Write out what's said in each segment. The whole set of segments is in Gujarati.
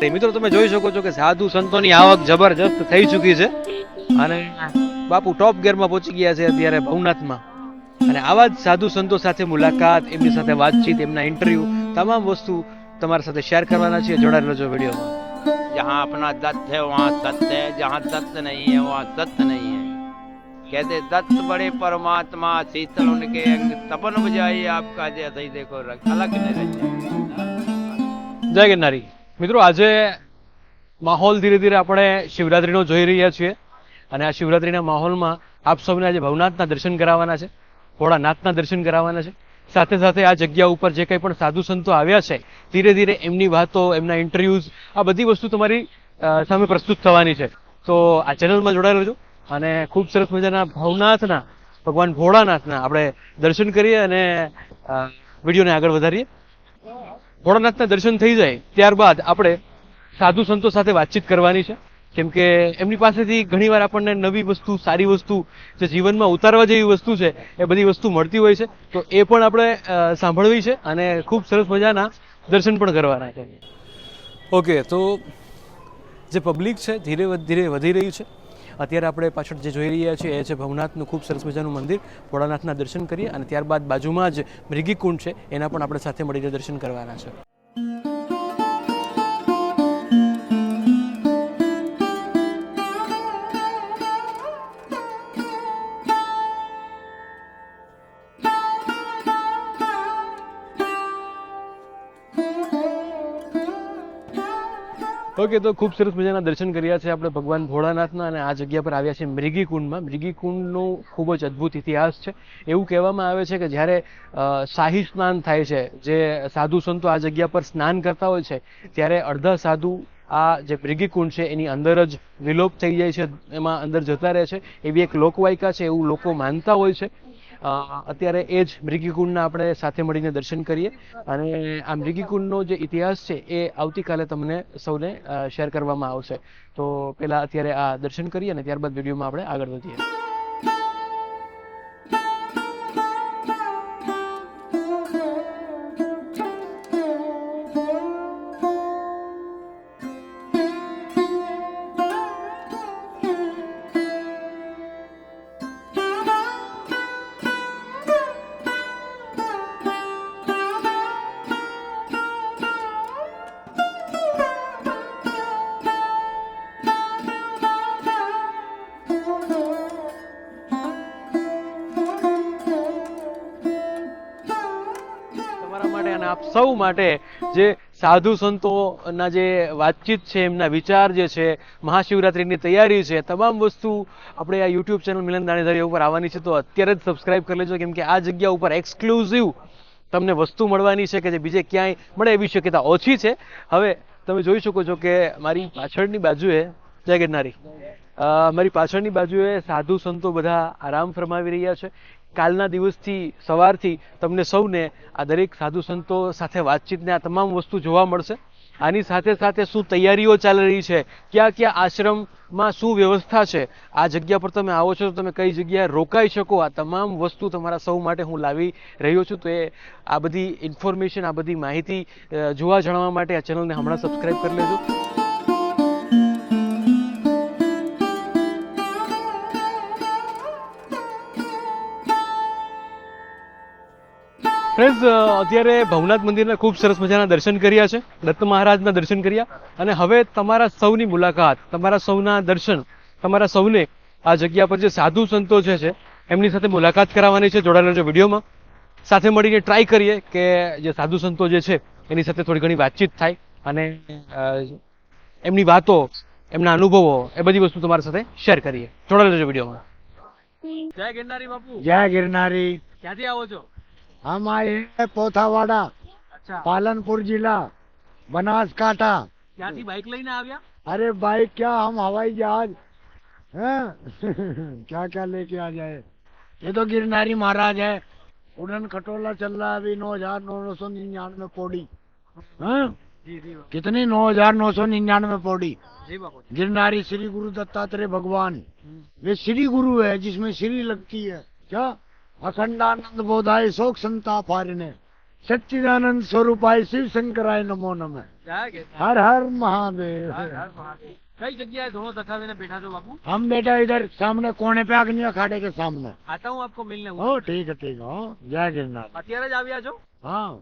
તે મિત્રો તમે જોઈ શકો છો કે સાધુ સંતોની આવક જબરજસ્ત થઈ ચૂકી છે અને બાપુ ટોપ ગિયરમાં પહોંચી ગયા છે અત્યારે ભવનાથમાં અને આવા જ સાધુ સંતો સાથે મુલાકાત એમની સાથે વાતચીત એમના ઇન્ટરવ્યુ તમામ વસ્તુ તમારા સાથે શેર કરવાના છે જોડાયેલો છો વિડીયોમાં जहाँ अपना दत्त है वहाँ सत्य है जहाँ दत्त नहीं है वहाँ सत्य नहीं है कहते दत्त बड़े परमात्मा शीतल उनके अंग तपन बजाई आपका जैसे ही देखो रंग अलग नहीं रहते જય ગિરનારી મિત્રો, આજે માહોલ ધીરે ધીરે આપણે શિવરાત્રીનો જોઈ રહ્યા છીએ અને આ શિવરાત્રીના માહોલમાં આપ સૌને આજે ભવનાથના દર્શન કરાવવાના છે, ભોળાનાથના દર્શન કરાવવાના છે. સાથે સાથે આ જગ્યા ઉપર જે કંઈ પણ સાધુ સંતો આવ્યા છે, ધીરે ધીરે એમની વાતો, એમના ઇન્ટરવ્યૂઝ આ બધી વસ્તુ તમારી સામે પ્રસ્તુત થવાની છે. તો આ ચેનલમાં જોડાયેલો છો અને ખૂબ સરસ મજાના ભવનાથના, ભગવાન ભોળાનાથના આપણે દર્શન કરીએ અને વિડીયોને આગળ વધારીએ. ભોળાનાથના દર્શન થઈ જાય, ત્યારબાદ આપણે સાધુ સંતો સાથે વાતચીત કરવાની છે. કેમ કે એમની પાસેથી ઘણીવાર આપણને નવી વસ્તુ, સારી વસ્તુ, જે જીવનમાં ઉતારવા જેવી વસ્તુ છે, એ બધી વસ્તુ મળતી હોય છે. તો એ પણ આપણે સાંભળવી છે અને ખૂબ સરસ મજાના દર્શન પણ કરવાના છે. ઓકે, તો જે પબ્લિક છે, ધીરે ધીરે વધી રહ્યું છે. અત્યારે આપણે પાછળ જે જોઈ રહ્યા છીએ, એ છે ભવનાથનું ખૂબ સરસ મજાનું મંદિર. ભોળાનાથના દર્શન કરીએ અને ત્યારબાદ બાજુમાં જ મૃગીકુંડ છે, એના પણ આપણે સાથે મળીને દર્શન કરવાના છે. ઓકે, તો ખૂબ સરસ મજાના દર્શન કર્યા છે આપણે ભગવાન ભોળાનાથના અને આ જગ્યા પર આવ્યા છે મૃગી કુંડમાં મૃગી કુંડનો ખૂબ જ અદ્ભુત ઇતિહાસ છે. એવું કહેવામાં આવે છે કે જ્યારે શાહી સ્નાન થાય છે, જે સાધુ સંતો આ જગ્યા પર સ્નાન કરતા હોય છે, ત્યારે અડધા સાધુ આ જે મૃગીકુંડ છે એની અંદર જ વિલોપ થઈ જાય છે, એમાં અંદર જતા રહે છે. એવી એક લોકવાયકા છે, એવું લોકો માનતા હોય છે. અત્યારે એ જ મૃગીકુંડના આપણે સાથે મળીને દર્શન કરીએ. અને આ મૃગીકુંડનો જે ઇતિહાસ છે, એ આવતીકાલે તમને સૌને શેર કરવામાં આવશે. તો પહેલાં અત્યારે આ દર્શન કરીએ અને ત્યારબાદ વિડીયોમાં આપણે આગળ વધીએ. આપ સૌ માટે જે સાધુ સંતોના જે વાતચીત છે, એમના વિચાર જે છે, મહાશિવરાત્રિની તૈયારી છે, તમામ વસ્તુ આપણે આ યુટ્યુબ ચેનલ મિલન દાણીધારી ઉપર આવવાની છે, તો અત્યારે જ સબસ્ક્રાઇબ કરી લેજો, કેમ કે આ જગ્યા ઉપર એક્સક્લુઝિવ તમને વસ્તુ મળવાની છે કે જે બીજે ક્યાંય મળે એવી શક્યતા ઓછી છે. હવે તમે જોઈ શકો છો કે મારી પાછળની બાજુએ, જય ગિરનારી મારી પાછળની બાજુએ સાધુ સંતો બધા આરામ ફરમાવી રહ્યા છે. કાલના દિવસથી સવારથી તમને સૌને આ દરેક સાધુ સંતો સાથે વાતચીતને આ તમામ વસ્તુ જોવા મળશે. આની સાથે સાથે શું તૈયારીઓ ચાલી રહી છે? ક્યાં ક્યાં આશ્રમમાં શું વ્યવસ્થા છે? આ જગ્યા પર તમે આવો છો તો તમે કઈ જગ્યાએ રોકાઈ શકો? આ તમામ વસ્તુ તમારા સૌ માટે હું લાવી રહ્યો છું. તો એ આ બધી ઇન્ફોર્મેશન આ બધી માહિતી જોવા જાણવા માટે આ ચેનલને હમણાં સબસ્ક્રાઈબ કરી લેજો. ફ્રેન્ડ્સ અત્યારે ભવનાથ મંદિરના ખૂબ સરસ મજાના દર્શન કર્યા છે. દત્ત મહારાજના દર્શન કર્યા. અને હવે તમારા સૌની મુલાકાત તમારા સૌના દર્શન તમારા સૌને આ જગ્યા પર જે સાધુ સંતો જે છે એમની સાથે મુલાકાત કરાવવાની છે જોડાયેલા છે વિડીયોમાં. સાથે મળીને ટ્રાય કરીએ કે જે સાધુ સંતો જે છે એની સાથે થોડી ઘણી વાતચીત થાય અને એમની વાતો એમના અનુભવો એ બધી વસ્તુ તમારી સાથે શેર કરીએ. જોડાયેલા છે વિડીયોમાં. જય ગિરનારી બાપુ. જય ગિરનારી. ક્યાંથી આવો છો? हम आए हैं पोथावाड़ा अच्छा। पालनपुर जिला बनासकाठा। क्या थी बाइक लेने आ गया? अरे बाइक क्या हम हवाई जहाज़। है? क्या क्या लेके आ जाए? ये तो गिरनारी महाराज है। उड़न खटोला चल रहा है अभी नौ हज़ार नौ सौ निन्यानवे पौड़ी। कितनी? नौ हज़ार नौ सौ निन्यानवे पौड़ी। गिरनारी श्री गुरु दत्तात्रेय भगवान। हम्म। वे श्री गुरु है जिसमें श्री लगती है। क्या? अखंडानंद बोधाय शोक संतापारिणे सच्चिदानंद स्वरूप आय शिव शंकर आय नमो नम हर हर महादेव। कई जगह दोनों बैठा दो बापू? हम बेटा इधर सामने कोने पे अग्नि अखाड़े के सामने। आता हूँ आपको मिलने ओ ठीक है ठीक है जय गिरनार। अतियारा जा भी आज। हाँ।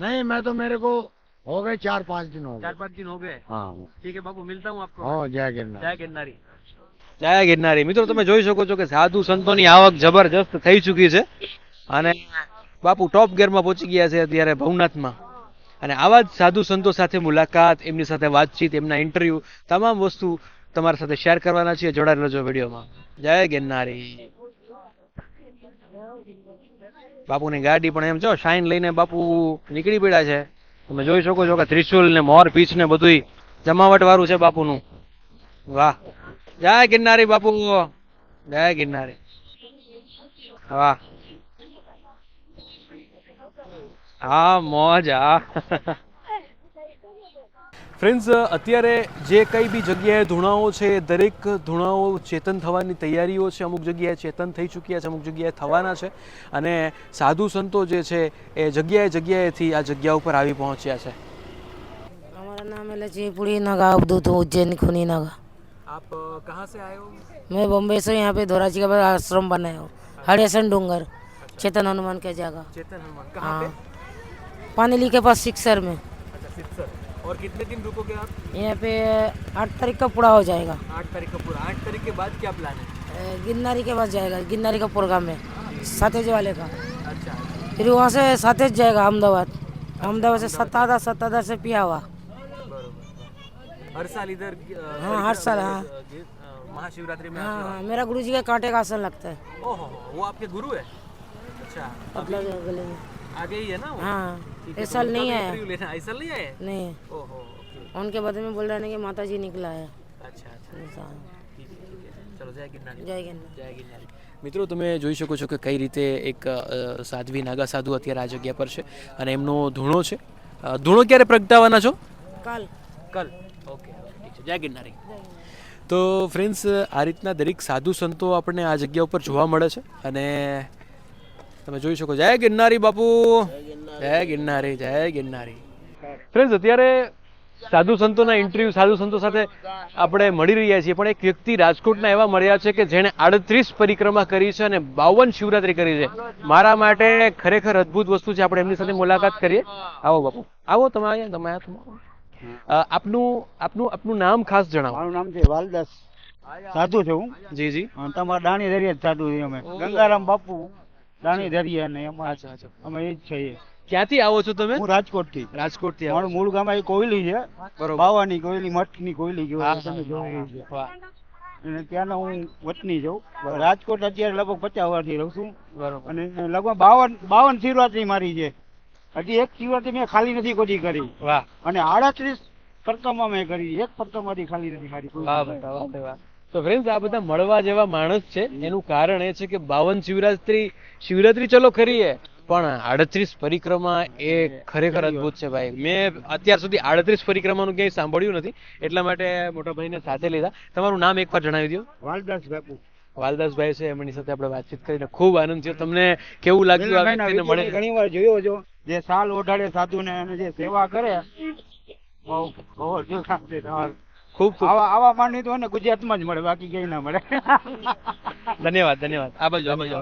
नहीं मैं तो मेरे को हो गए चार पाँच दिन हो गए। चार पाँच दिन हो गए। हाँ। ठीक है बाबू मिलता हूँ आपको। जय गिरनार। जय गिरनारी। જય ગિરનારી. મિત્રો, તમે જોઈ શકો છો કે સાધુ સંતોની આવક જબરજસ્ત થઈ ચૂકી છે. અને બાપુ ટોપ ગેરમાં પહોંચી ગયા છે અત્યારે ભવનાથમાં. અને આવા જ સાધુ સંતો સાથે મુલાકાત, એમની સાથે વાતચીત, એમના ઇન્ટરવ્યુ તમામ વસ્તુ તમારા સાથે શેર કરવાના છીએ. જોડાયેલા રહેજો વિડીયોમાં. જય ગિરનારી. બાપુની ગાડી પણ એમ જો શાઇન લઈને બાપુ નીકળી પડ્યા છે. તમે જોઈ શકો છો કે ત્રિશુલ ને મોર પીછ ને બધુંય જમાવટ વાળું છે બાપુનું. વાહ. જય ગિરનારી બાપુ. જય ગિરનારી. હા હા મોજ હા. ફ્રેન્ડ્સ અત્યારે જે કંઈ બી જગ્યાએ ધૂણાઓ છે દરેક ધૂણાઓ ચેતન થવાની તૈયારીઓ છે. અમુક જગ્યાએ ચેતન થઈ ચૂક્યા છે અમુક જગ્યાએ થવાના છે. અને સાધુ સંતો જે છે એ જગ્યાએ જગ્યાએથી આ જગ્યા ઉપર આવી પહોંચ્યા છે. અમારા નામ એટલે જયપુરી નાગા અવધૂત ઉજ્જૈન ખૂની નાગા. आप कहाँ से आए हो? मैं बॉम्बे से यहाँ पे धोराजी का आश्रम बनाया हूँ। हरियासन डूंगर चेतन हनुमान के जगह। चेतन हनुमान कहाँ हाँ, पानीली के पास सिक्सर में। अच्छा, और कितने दिन रुकोगे आप? यहाँ पे आठ तारीख का पूरा हो जाएगा। आठ तारीख का पूरा। आठ तारीख के बाद क्या प्लान है? गिन्नारी के पास जाएगा। गिन्नारी का प्रोग्राम है सातेज वाले का। अच्छा, अच्छा फिर वहाँ से सातेज जाएगा अहमदाबाद। अहमदाबाद से सतादा सतादा से पिया हुआ हर साल इधर अ, हाँ, हर साल, हाँ। अ, ये, अ, महाशिवरात्रि में हाँ आते हाँ, मेरा गुरु जी का कांटे का आसन लगता है हो ओहो वो आपके गुरु है अच्छा मतलब गले में आगे ही है ना वो हाँ ठीक है, इस तो साल उनका नहीं भी आया इंटरव्यू लेना इस साल नहीं आए नहीं ओहो ओके उनके बाद में बोल रहे हैं कि माता जी निकला है अच्छा अच्छा ऐसा। ઠીક છે ઠીક છે ચલો જય ગિરનારી जय गिरनार જય ગિરનારી મિત્રો તમે જોઈ શકો છો કે કઈ રીતે એક અ, સાધ્વી નાગા સાધુ અત્યારે આ જગ્યા પર છે અને એમનો ધૂણો છે અ, ધૂણો ક્યારે પ્રગટાવવાના છો कल કલ ઓકે ઠીક છે જય ગિરનારી. તો ફ્રેન્ડ્સ આ રીતના દરેક સાધુ સંતો આપણને આ જગ્યા ઉપર જોવા મળે છે અને તમે જોઈ શકો જય ગિરનારી બાપુ. જય ગિરનારી જય ગિરનારી. ફ્રેન્ડ્સ અત્યારે સાધુ સંતોના ઇન્ટરવ્યુ સાધુ સંતો સાથે આપણે મળી રહ્યા છીએ પણ એક વ્યક્તિ રાજકોટના એવા મળ્યા છે કે જેણે આડત્રીસ પરિક્રમા કરી છે અને બાવન શિવરાત્રી કરી છે. મારા માટે ખરેખર અદ્ભુત વસ્તુ છે આપણે એમની સાથે મુલાકાત કરીએ. આવો બાપુ. આવો તમે અહીંયા તમે આયા આપનું આપનું આપનું નામ ખાસ જણાવો. મારું નામ છે વાલદાસ. સાધુ છે હું. જી જી. તમારા દાણી દરિયા જ સાધુ છીએ અમે. ગંગારામ બાપુ દાણી દરિયા ને એમાં અમે એ જ છીએ. ક્યાંથી આવો છો તમે? હું રાજકોટથી રાજકોટથી મારું મૂળ ગામ એ કોયલી છે. બાવાની કોયલી મઠની કોયલી હા, કહેવાય હા, તમે છે અને ત્યાંનો હું વતની છું. રાજકોટ અત્યારે લગભગ પચાસ વર્ષથી રહું છું. બરોબર. અને લગભગ બાવન બાવન શિવરાત્રી મારી છે. હજી એક શિવરાત્રી મેં ખાલી નથી કોઈ કરી. વાહ. અને આડત્રીસ પરિક્રમા મેં કરી. એક પરિક્રમાથી ખાલી નથી મારી વાહ બેટા વાહ વાહ. તો ફ્રેન્ડ્સ આ બધા મળવા જેવા માણસ છે. એનું કારણ એ છે કે બાવન શિવરાત્રી શિવરાત્રી ચલો કરીએ પણ આડત્રીસ પરિક્રમા એ ખરેખર અદભુત છે ભાઈ. મેં અત્યાર સુધી આડત્રીસ પરિક્રમાનું ક્યાંય સાંભળ્યું નથી. એટલા માટે મોટા ભાઈને સાથે લીધા. તમારું નામ એકવાર જણાવી દો વાલદાસ બાપુ. વાલદાસભાઈ છે એમની સાથે આપણે વાતચીત કરીને ખૂબ આનંદ થયો. તમને કેવું લાગ્યું મળે ઘણી વાર જોયો છો જે સાલ ઓઢાડે સાધુ ને અને જે સેવા કરે. ખૂબ ખૂબ. આવા આવા માણસ તો ને ગુજરાતમાં જ મળે બાકી ક્યાંય ના મળે. ધન્યવાદ ધન્યવાદ. આ બાજુ આ બાજુ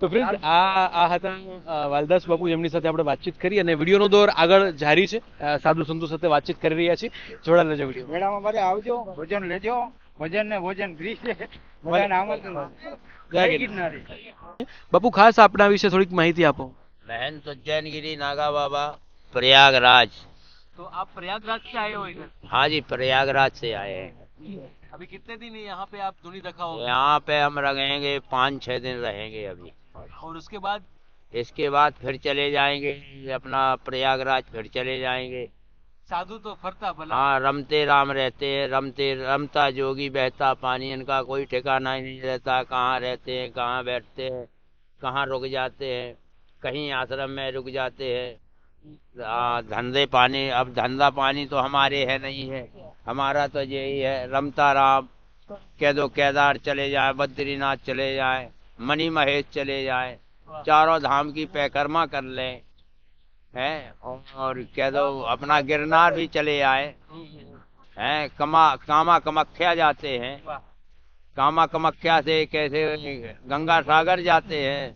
તો ફ્રેન્ડ આ આ હતા વાલદાસ બાપુ એમની સાથે આપણે વાતચીત કરી અને વિડીયોનો દોર આગળ જારી છે. સાધુ સંતો સાથે વાતચીત કરી રહ્યા છીએ. જોડાયેલા લેજો વીડિયો. મેળામાં મારે આવજો ભોજન લેજો. ભોજન ને ભોજન ફ્રી છે બધાને આમંત્રણ જય જય ગિરનારી. ગિરનારી બાપુ ખાસ આપના વિશે થોડીક માહિતી આપો बहन उज्जैन गिरी नागा बाबा प्रयागराज तो आप प्रयागराज से आए हो इधर हाँ जी प्रयागराज से आए हैं अभी कितने दिन यहाँ पे आप धुनी रखा यहाँ पे हम रहेंगे पाँच छह दिन रहेंगे अभी और उसके बाद इसके बाद फिर चले जाएंगे अपना प्रयागराज फिर चले जाएंगे साधु तो फरता भला। हाँ रमते राम रहते हैं रमते रमता जोगी बहता पानी इनका कोई ठिकाना ही नहीं रहता कहाँ रहते हैं कहाँ बैठते हैं कहाँ रुक जाते हैं कहीं आश्रम में रुक जाते हैं। हाँ, धंधे पानी अब धंधा पानी तो हमारे है नहीं है हमारा तो यही है रमता राम कह दो केदार चले जाए बद्रीनाथ चले जाए मणि महेश चले जाए चारों धाम की पैकर्मा कर लें है और कह दो अपना गिरनार भी चले आए। हैं कमा कामा कमख्या जाते हैं। कामा कमख्या से कैसे गंगा सागर जाते हैं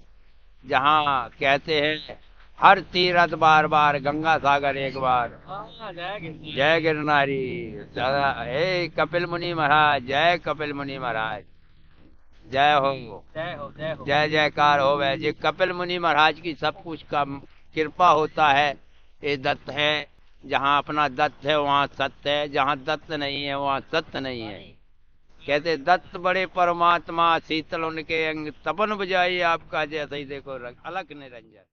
जहाँ कहते हैं हर तीरथ बार बार गंगा सागर एक बार। जय गिरनारी हे कपिल मुनि महाराज जय कपिल मुनि महाराज। जय हो। जय हो जय जयकार हो वै जी कपिल मुनि महाराज की सब कुछ का कृपा होता है, ये दत्त है। जहाँ अपना दत्त है, वहाँ सत्य है। जहाँ दत्त नहीं है, वहाँ सत्य नहीं है। कहते, दत्त बड़े परमात्मा, शीतल उनके अंग तपन बजाई आपका जैसे ही देखो अलग निरंजन।